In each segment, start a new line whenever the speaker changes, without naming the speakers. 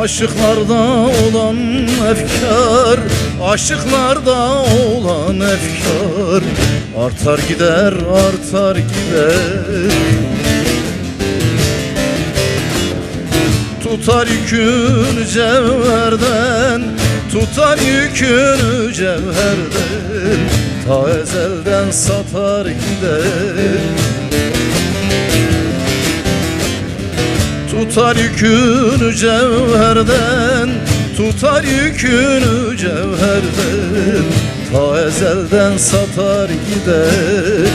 Aşıklarda olan efkar Aşıklarda olan efkar. Artar gider artar gider. Tutar yükünü cevherden Tutar yükünü cevherden. Ta ezelden satar gider Tutar yükünü cevherden Tutar yükünü cevherden. Ta ezelden satar gider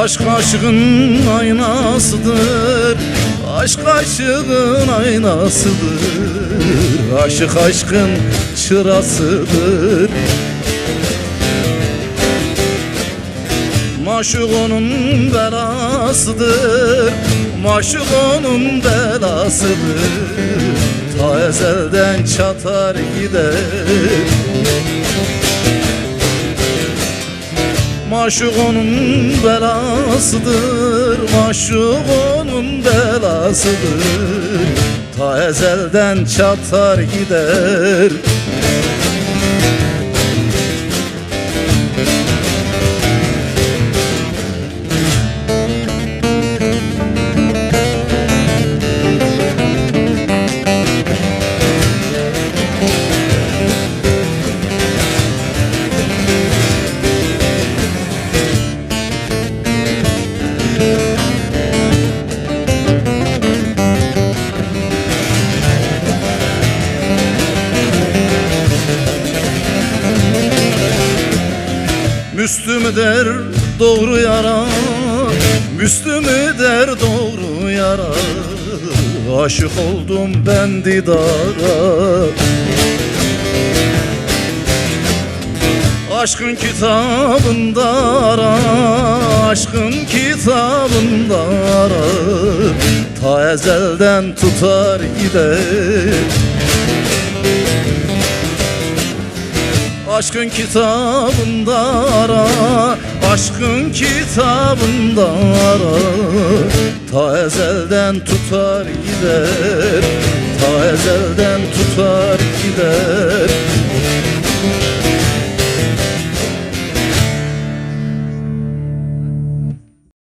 Aşk aşkın aynasıdır. Aşk aşkın aynasıdır. Aşık aşkın çırasıdır. Maşuk onun belasıdır. Maşuk onun belasıdır. Ta ezelden çatar gider Maşuk onun belasıdır Maşuk onun belasıdır. Ta ezelden çatar gider Müslüm der doğru yara Müslüm der doğru yara. Aşık oldum ben didara. Aşkın kitabında ara Aşkın kitabında ara. Ta ezelden tutar gider Aşkın kitabında ara Aşkın kitabında ara. Ta ezelden tutar gider Ta ezelden tutar gider.